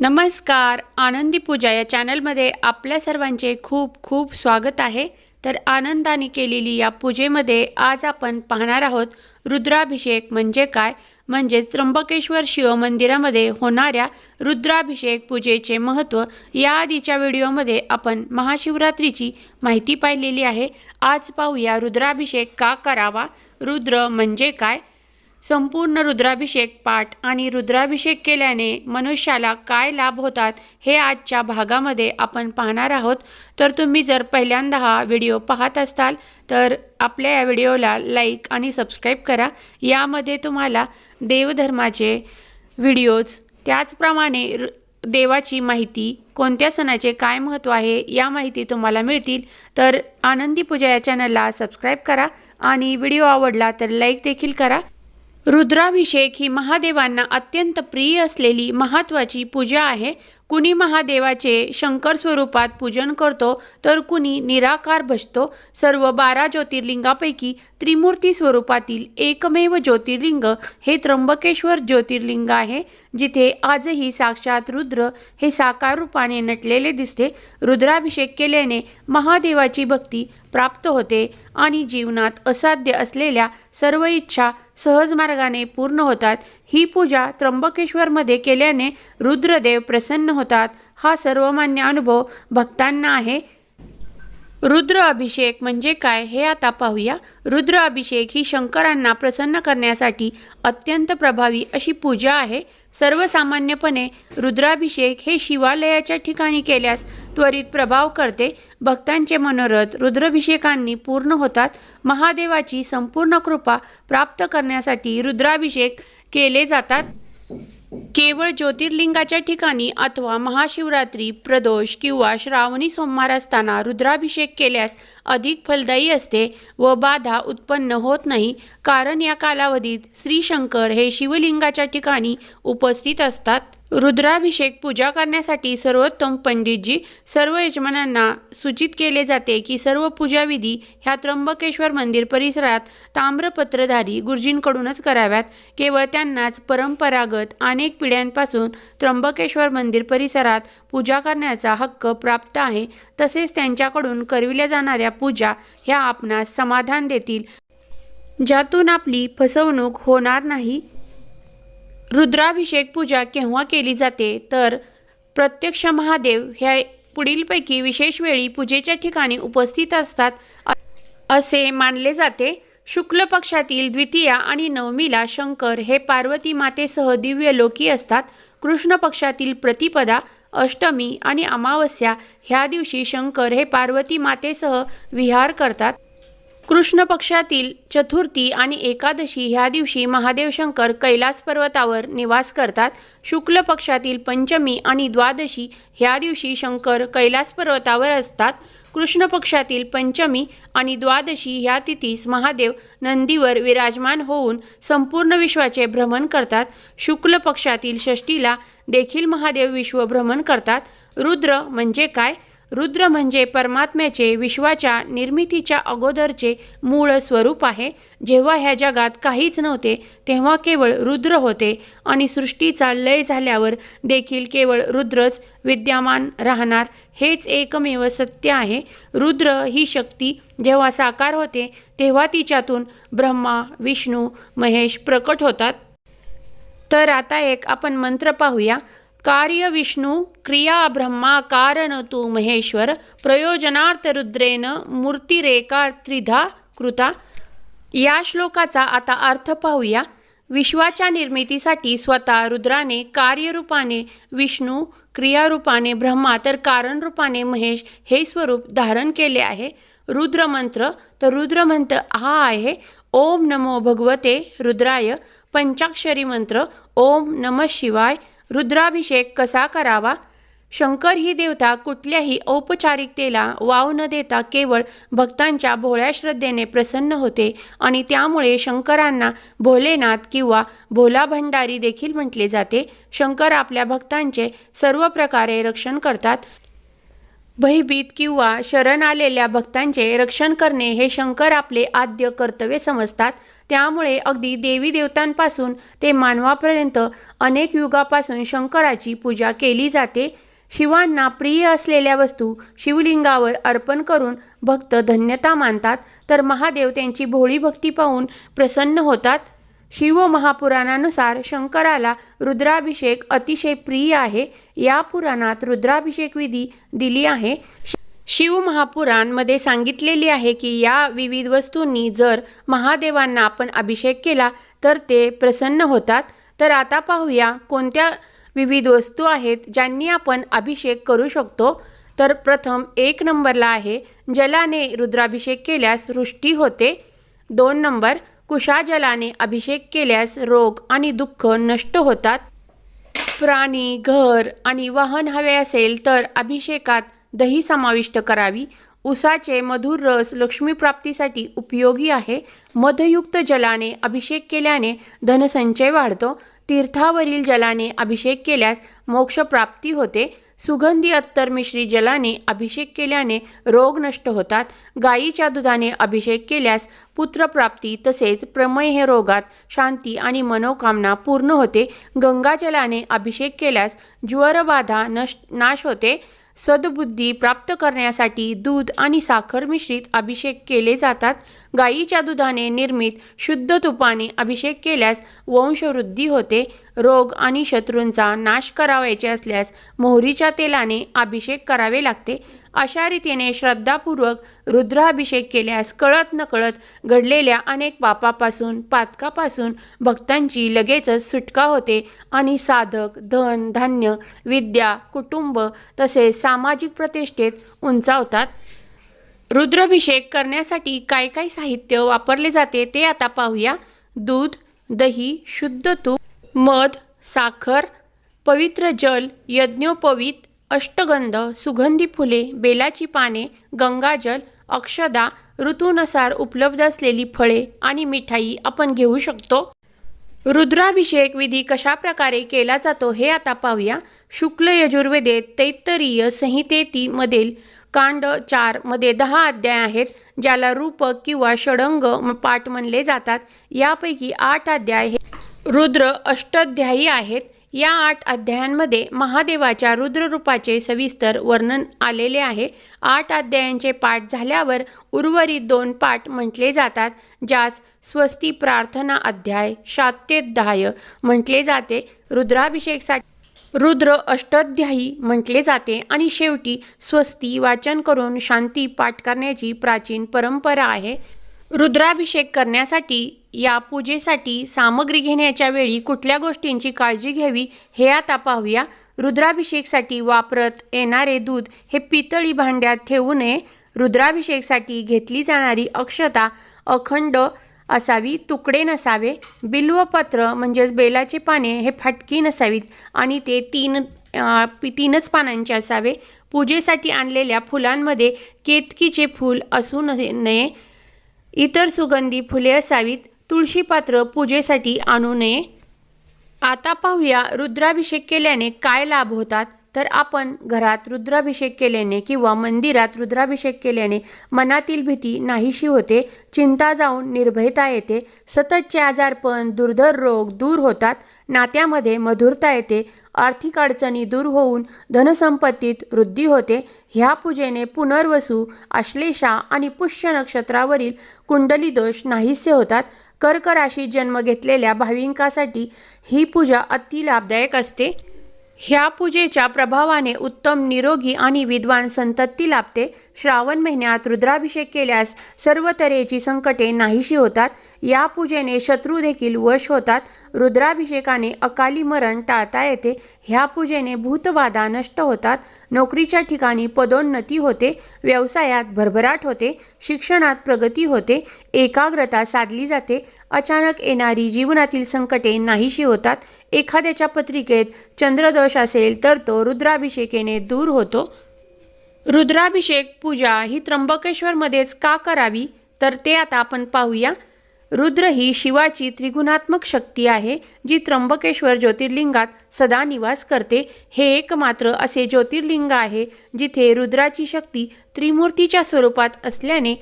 नमस्कार आनंदी पूजा या चॅनलमध्ये आपल्या सर्वांचे खूप खूप स्वागत आहे. तर आनंदाने केलेली या पूजेमध्ये आज आपण पाहणार आहोत रुद्राभिषेक म्हणजे काय? म्हणजेच त्र्यंबकेश्वर शिव मंदिरामध्ये होणाऱ्या रुद्राभिषेक पूजेचे महत्त्व या आधीच्या व्हिडिओमध्ये आपण महाशिवरात्रीची माहिती पाहिलेली आहे. आज पाहूया रुद्राभिषेक का करावा? रुद्र म्हणजे काय? संपूर्ण रुद्राभिषेक पाठ आणि रुद्राभिषेक केल्याने मनुष्याला काय लाभ होतात हे आजच्या भागामध्ये आपण पाहणार आहोत. तर तुम्ही जर पहिल्यांदा हा व्हिडिओ पाहत असाल तर आपल्या या व्हिडिओला लाईक आणि सबस्क्राईब करा. यामध्ये तुम्हाला देवधर्माचे व्हिडिओज त्याचप्रमाणे रु- देवाची माहिती कोणत्या सणाचे काय महत्त्व आहे या माहिती तुम्हाला मिळतील. तर आनंदी पूजा या चॅनलला सबस्क्राईब करा आणि व्हिडिओ आवडला तर लाईक देखील करा. रुद्राभिषेक ही महादेवांना अत्यंत प्रिय असलेली महत्त्वाची पूजा आहे. कुणी महादेवाचे शंकर स्वरूपात पूजन करतो तर कुणी निराकार भजतो. सर्व बारा ज्योतिर्लिंगापैकी त्रिमूर्ती स्वरूपातील एकमेव ज्योतिर्लिंग हे त्र्यंबकेश्वर ज्योतिर्लिंग आहे जिथे आजही साक्षात रुद्र हे साकार रूपाने नटलेले दिसते. रुद्राभिषेक केल्याने महादेवाची भक्ती प्राप्त होते आणि जीवनात असाध्य असलेल्या सर्व इच्छा सहज मार्गाने पूर्ण होतात. ही पूजा त्र्यंबकेश्वरमध्ये केल्याने रुद्रदेव प्रसन्न होतात. हा सर्वमान्य अनुभव भक्तांना आहे. रुद्र अभिषेक म्हणजे काय हे आता पाहूया. रुद्र अभिषेक ही शंकरांना प्रसन्न करण्यासाठी अत्यंत प्रभावी अशी पूजा आहे. सर्वसामान्यपणे रुद्राभिषेक हे शिवालयाच्या ठिकाणी केल्यास त्वरित प्रभाव करते. भक्तांचे मनोरथ रुद्राभिषेकांनी पूर्ण होतात. महादेवाची संपूर्ण कृपा प्राप्त करण्यासाठी रुद्राभिषेक केले जातात. केवळ ज्योतिर्लिंगाच्या ठिकाणी अथवा महाशिवरात्री प्रदोष किंवा श्रावणी सोमवार असताना रुद्राभिषेक केल्यास अधिक फलदायी असते व बाधा उत्पन्न होत नाही. कारण या कालावधीत श्रीशंकर हे शिवलिंगाच्या ठिकाणी उपस्थित असतात. रुद्राभिषेक पूजा करण्यासाठी सर्वोत्तम पंडितजी सर्व यजमानांना सूचित केले जाते की सर्व पूजाविधी ह्या त्र्यंबकेश्वर मंदिर परिसरात ताम्रपत्रधारी गुरुजींकडूनच कराव्यात. केवळ त्यांनाच परंपरागत अनेक पिढ्यांपासून त्र्यंबकेश्वर मंदिर परिसरात पूजा करण्याचा हक्क प्राप्त आहे. तसेच त्यांच्याकडून करविल्या जाणाऱ्या पूजा ह्या आपणास समाधान देतील. ज्यातून आपली फसवणूक होणार नाही रुद्राभिषेक पूजा केव्हा केली जाते? तर प्रत्यक्ष महादेव ह्या पुढीलपैकी विशेष वेळी पूजेच्या ठिकाणी उपस्थित असतात असे मानले जाते. शुक्ल पक्षातील द्वितीया आणि नवमीला शंकर हे पार्वती मातेसह दिव्य लोकी असतात. कृष्ण पक्षातील प्रतिपदा अष्टमी आणि अमावस्या ह्या दिवशी शंकर हे पार्वती मातेसह विहार करतात. कृष्ण पक्षातील चतुर्थी आणि एकादशी ह्या दिवशी महादेव शंकर कैलास पर्वतावर निवास करतात. शुक्ल पक्षातील पंचमी आणि द्वादशी ह्या दिवशी शंकर कैलास पर्वतावर असतात. कृष्ण पक्षातील पंचमी आणि द्वादशी ह्या तिथीस महादेव नंदीवर विराजमान होऊन संपूर्ण विश्वाचे भ्रमण करतात. शुक्ल पक्षातील षष्टीला देखील महादेव विश्व भ्रमण करतात. रुद्र म्हणजे काय? रुद्र म्हणजे परमात्म्याचे विश्वाच्या निर्मितीच्या अगोदरचे मूळ स्वरूप आहे. जेव्हा ह्या जगात काहीच नव्हते तेव्हा केवळ रुद्र होते आणि सृष्टीचा लय झाल्यावर देखील केवळ रुद्रच विद्यमान राहणार. हेच एकमेव सत्य आहे. रुद्र ही शक्ती जेव्हा साकार होते तेव्हा तिच्यातून ब्रह्मा विष्णू महेश प्रकट होतात. तर आता एक आपण मंत्र पाहूया. कार्य विष्णू क्रिया ब्रह्मा कारण तू महेश्वर प्रयोजनार्थ रुद्रेन मूर्तिरेका त्रिधा कृता. या श्लोकाचा आता अर्थ पाहूया. विश्वाच्या निर्मितीसाठी स्वतः रुद्राने कार्यरूपाने विष्णू क्रियारूपाने ब्रह्मा तर कारणरूपाने महेश हे स्वरूप धारण केले आहे. रुद्रमंत्र तर रुद्रमंत्र हा आहे. ओम नमो भगवते रुद्राय. पंचाक्षरी मंत्र ओम नम शिवाय. रुद्राभिषेक कसा करावा? शंकर ही देवता कुठल्याही औपचारिकतेला वाव न देता केवळ भक्तांच्या भोळ्या श्रद्धेने प्रसन्न होते आणि त्यामुळे शंकरांना भोलेनाथ किंवा भोला भंडारी देखील म्हटले जाते. शंकर आपल्या भक्तांचे सर्व प्रकारे रक्षण करतात. भयभीत किंवा शरण आलेल्या भक्तांचे रक्षण करणे हे शंकर आपले आद्य कर्तव्य समजतात. त्यामुळे अगदी देवी देवतांपासून ते मानवापर्यंत अनेक युगापासून शंकराची पूजा केली जाते. शिवांना प्रिय असलेल्या वस्तू शिवलिंगावर अर्पण करून भक्त धन्यता मानतात. तर महादेव त्यांची भोळी भक्ती पाहून प्रसन्न होतात. शिव महापुराणानुसार शंकराला रुद्राभिषेक अतिशय प्रिय आहे. या पुराणात रुद्राभिषेक विधी दिली आहे. शिव महापुराणमध्ये सांगितलेली आहे की या विविध वस्तूंनी जर महादेवांना आपण अभिषेक केला तर ते प्रसन्न होतात. तर आता पाहूया कोणत्या विविध वस्तू आहेत ज्यांनी आपण अभिषेक करू शकतो. तर प्रथम एक नंबरला आहे. जलाने रुद्राभिषेक केल्यास वृष्टी होते. दोन नंबर. कुशाजलाने अभिषेक केल्यास रोग आणि दुःख नष्ट होतात. प्राणी घर आणि वाहन हवे असेल तर अभिषेकात दही समाविष्ट करावी. उसाचे मधुर रस लक्ष्मीप्राप्तीसाठी उपयोगी आहे. मधयुक्त जलाने अभिषेक केल्याने धनसंचय वाढतो. तीर्थावरील जलाने अभिषेक केल्यास मोक्षप्राप्ती होते. सुगंधी अत्तर मिश्री जलाने अभिषेक केल्याने रोग नष्ट होतात. गायीच्या दुधाने अभिषेक केल्यास पुत्रप्राप्ती तसेच प्रमेह रोगात शांती आणि मनोकामना पूर्ण होते. गंगाजलाने अभिषेक केल्यास ज्वरबाधा नश नाश होते. सद्बुद्धी प्राप्त करण्यासाठी दूध आणि साखर मिश्रित अभिषेक केले जातात. गायीच्या दुधाने निर्मित शुद्ध तुपाने अभिषेक केल्यास वंशवृद्धी होते. रोग आणि शत्रूंचा नाश करावायचे असल्यास मोहरीच्या तेलाने अभिषेक करावे लागते. अशा रीतीने श्रद्धापूर्वक रुद्राभिषेक केल्यास कळत नकळत घडलेल्या अनेक पापापासून पातकापासून भक्तांची लगेचच सुटका होते आणि साधक धन धान्य विद्या कुटुंब तसेच सामाजिक प्रतिष्ठेत उंचावतात. रुद्राभिषेक करण्यासाठी काय काय साहित्य वापरले जाते ते आता पाहूया. दूध दही शुद्ध तूप मध साखर पवित्र जल यज्ञोपवीत अष्टगंध सुगंधी फुले बेलाची पाने गंगाजल अक्षदा ऋतूनुसार उपलब्ध असलेली फळे आणि मिठाई आपण घेऊ शकतो. रुद्राभिषेक विधी कशा प्रकारे केला जातो हे आता पाहूया. शुक्ल यजुर्वेदेत तैत्तरीय संहितेतीमधील कांड चारमध्ये दहा अध्याय आहेत ज्याला रूपक किंवा षडंग पाठ म्हणले जातात. यापैकी आठ अध्याय हे रुद्र अष्टाध्यायी आहेत. या आठ अध्यायांमध्ये महादेवाच्या रुद्ररूपाचे सविस्तर वर्णन आलेले आहे. आठ अध्यायांचे पाठ झाल्यावर उर्वरित दोन पाठ म्हटले जातात ज्यास स्वस्ती प्रार्थना अध्याय शात्यध्याय म्हटले जाते. रुद्राभिषेकसाठी रुद्र अष्टाध्यायी म्हटले जाते आणि शेवटी स्वस्ती वाचन करून शांती पाठ करण्याची प्राचीन परंपरा आहे. रुद्राभिषेक करण्यासाठी या पूजेसाठी सामग्री घेण्याच्या वेळी कुठल्या गोष्टींची काळजी घ्यावी हे आता पाहूया. रुद्राभिषेकसाठी वापरत येणारे दूध हे पितळी भांड्यात ठेवू नये. रुद्राभिषेकसाठी घेतली जाणारी अक्षता अखंड असावी तुकडे नसावे. बिल्वपत्र म्हणजेच बेलाचे पाने हे फाटकी नसावीत आणि ते तीन तीनच पानांचे असावे. पूजेसाठी आणलेल्या फुलांमध्ये केतकीचे फूल असू नये नये. इतर सुगंधी फुले असावीत. तुळशीपात्र पूजेसाठी आणू नये. आता पाहूया रुद्राभिषेक केल्याने काय लाभ होतात? तर आपण घरात रुद्राभिषेक केल्याने किंवा मंदिरात रुद्राभिषेक केल्याने मनातील भीती नाहीशी होते चिंता जाऊन निर्भयता येते सततचे आजारपण दुर्धर रोग दूर होतात नात्यामध्ये मधुरता येते आर्थिक अडचणी दूर होऊन धनसंपत्तीत वृद्धी होते. ह्या पूजेने पुनर्वसू आश्लेषा आणि पुष्य नक्षत्रावरील कुंडली दोष नाहीसे होतात. कर्क राशीत जन्म घेतलेल्या भाविकांसाठी ही पूजा अति लाभदायक असते. ह्या पूजेच्या प्रभावाने उत्तम निरोगी आणि विद्वान संतती लाभते श्रावण महिन्यात रुद्राभिषेक केल्यास सर्व तऱ्हेची संकटे नाहीशी होतात. या पूजेने शत्रू देखील वश होतात. रुद्राभिषेकाने अकाली मरण टाळता येते. ह्या पूजेने भूतबाधा नष्ट होतात. नोकरीच्या ठिकाणी पदोन्नती होते. व्यवसायात भरभराट होते. शिक्षणात प्रगती होते. एकाग्रता साधली जाते. अचानक येणारी जीवनातील संकटे नाहीशी होतात. एखाद्याच्या पत्रिकेत चंद्रदोष असेल तर तो रुद्राभिषेकेने दूर होतो. रुद्राभिषेक पूजा ही त्र्यंबकेश्वरमध्येच का करावी? तर ते आता आपण पाहूया. रुद्र ही शिवाची त्रिगुणात्मक शक्ती आहे जी त्र्यंबकेश्वर ज्योतिर्लिंगात सदा निवास करते. हे एकमात्र असे ज्योतिर्लिंग आहे जिथे रुद्राची शक्ती त्रिमूर्तीच्या स्वरूपात असल्याने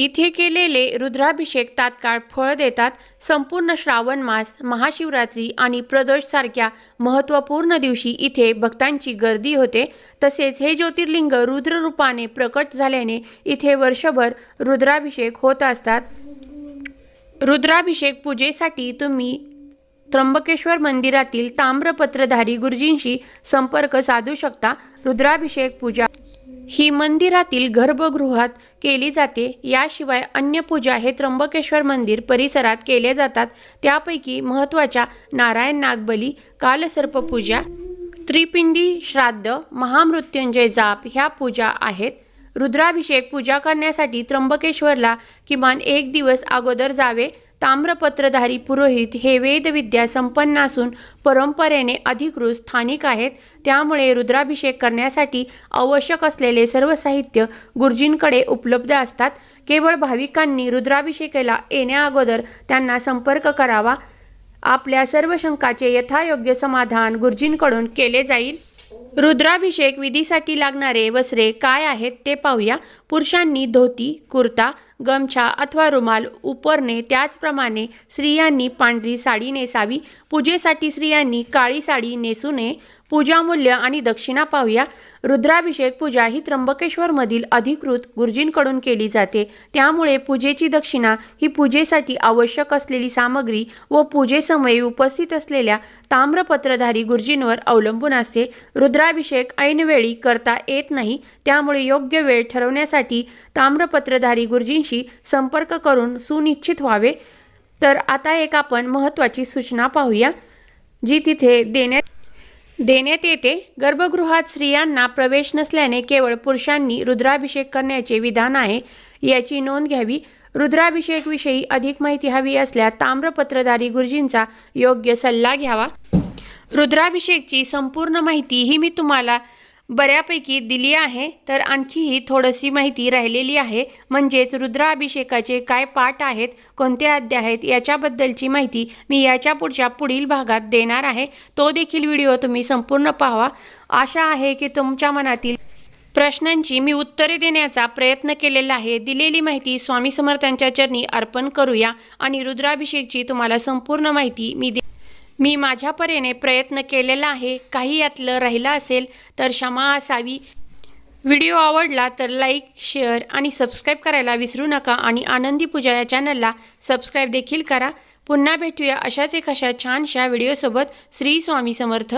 इथे केलेले रुद्राभिषेक तात्काळ फळ देतात. संपूर्ण श्रावण मास महाशिवरात्री आणि प्रदोषसारख्या महत्त्वपूर्ण दिवशी इथे भक्तांची गर्दी होते. तसेच हे ज्योतिर्लिंग रुद्ररूपाने प्रकट झाल्याने इथे वर्षभर रुद्राभिषेक होत असतात. रुद्राभिषेक पूजेसाठी तुम्ही त्र्यंबकेश्वर मंदिरातील ताम्रपत्रधारी गुरुजींशी संपर्क साधू शकता. रुद्राभिषेक पूजा ही मंदिरातील गर्भगृहात केली जाते. याशिवाय अन्य पूजा हे त्र्यंबकेश्वर मंदिर परिसरात केले जातात. त्यापैकी महत्त्वाच्या नारायण नागबली कालसर्पपूजा त्रिपिंडी श्राद्ध महामृत्युंजय जाप ह्या पूजा आहेत. रुद्राभिषेक पूजा करण्यासाठी त्र्यंबकेश्वरला किमान एक दिवस अगोदर जावे. ताम्रपत्रधारी पुरोहित हे वेदविद्या संपन्न असून परंपरेने अधिकृत स्थानिक आहेत. त्यामुळे रुद्राभिषेक करण्यासाठी आवश्यक असलेले सर्व साहित्य गुरुजींकडे उपलब्ध असतात. केवळ भाविकांनी रुद्राभिषेकाला येण्याअगोदर त्यांना संपर्क करावा. आपल्या सर्व शंकाचे यथायोग्य समाधान गुरुजींकडून केले जाईल. रुद्राभिषेक विधीसाठी लागणारे वस्त्रे काय आहेत ते पाहूया. पुरुषांनी धोती कुर्ता गमछा अथवा रुमाल उपरणे त्याचप्रमाणे स्त्रियांनी पांढरी साडी नेसावी. पूजेसाठी स्त्रियांनी काळी साडी नेसू नये पूजामूल्य आणि दक्षिणा पाहूया. रुद्राभिषेक पूजा ही त्र्यंबकेश्वरमधील अधिकृत गुरुजींकडून केली जाते. त्यामुळे पूजेची दक्षिणा ही पूजेसाठी आवश्यक असलेली सामग्री व पूजेसमयी उपस्थित असलेल्या ताम्रपत्रधारी गुरुजींवर अवलंबून असते. रुद्राभिषेक ऐनवेळी करता येत नाही. त्यामुळे योग्य वेळ ठरवण्यासाठी ताम्रपत्रधारी गुरुजींशी संपर्क करून सुनिश्चित व्हावे. तर आता एक आपण महत्त्वाची सूचना पाहूया जी तिथे देण्यात देण्यात येते. गर्भगृहात स्त्रियांना प्रवेश नसल्याने केवळ पुरुषांनी रुद्राभिषेक करण्याचे विधान आहे. याची नोंद घ्यावी. रुद्राभिषेकविषयी अधिक माहिती हवी असल्यास ताम्रपत्रधारी गुरुजींचा योग्य सल्ला घ्यावा. रुद्राभिषेकची संपूर्ण माहिती ही मी तुम्हाला बऱ्यापैकी दिली आहे तर आणखीही थोडीशी माहिती राहिलेली आहे. म्हणजेच रुद्राभिषेकाचे काय पाठ आहेत कोणते अध्याय आहेत याच्याबद्दलची माहिती मी याच्या पुढच्या पुढील भागात देणार आहे. तो देखील व्हिडिओ तुम्ही संपूर्ण पाहावा आशा आहे की तुमच्या मनातील प्रश्नांची मी उत्तरे देण्याचा प्रयत्न केलेला आहे. दिलेली माहिती स्वामी समर्थांच्या चरणी अर्पण करूया आणि रुद्राभिषेकची तुम्हाला संपूर्ण माहिती मी दे मी माझ्या परीने प्रयत्न केलेला आहे काही यातलं राहिलं असेल तर क्षमा असावी. व्हिडिओ आवडला तर लाईक शेअर आणि सबस्क्राईब करायला विसरू नका आणि आनंदी पूजा या चॅनलला सबस्क्राईब देखील करा. पुन्हा भेटूया अशाच एक अशा छानशा व्हिडिओसोबत. श्री स्वामी समर्थ.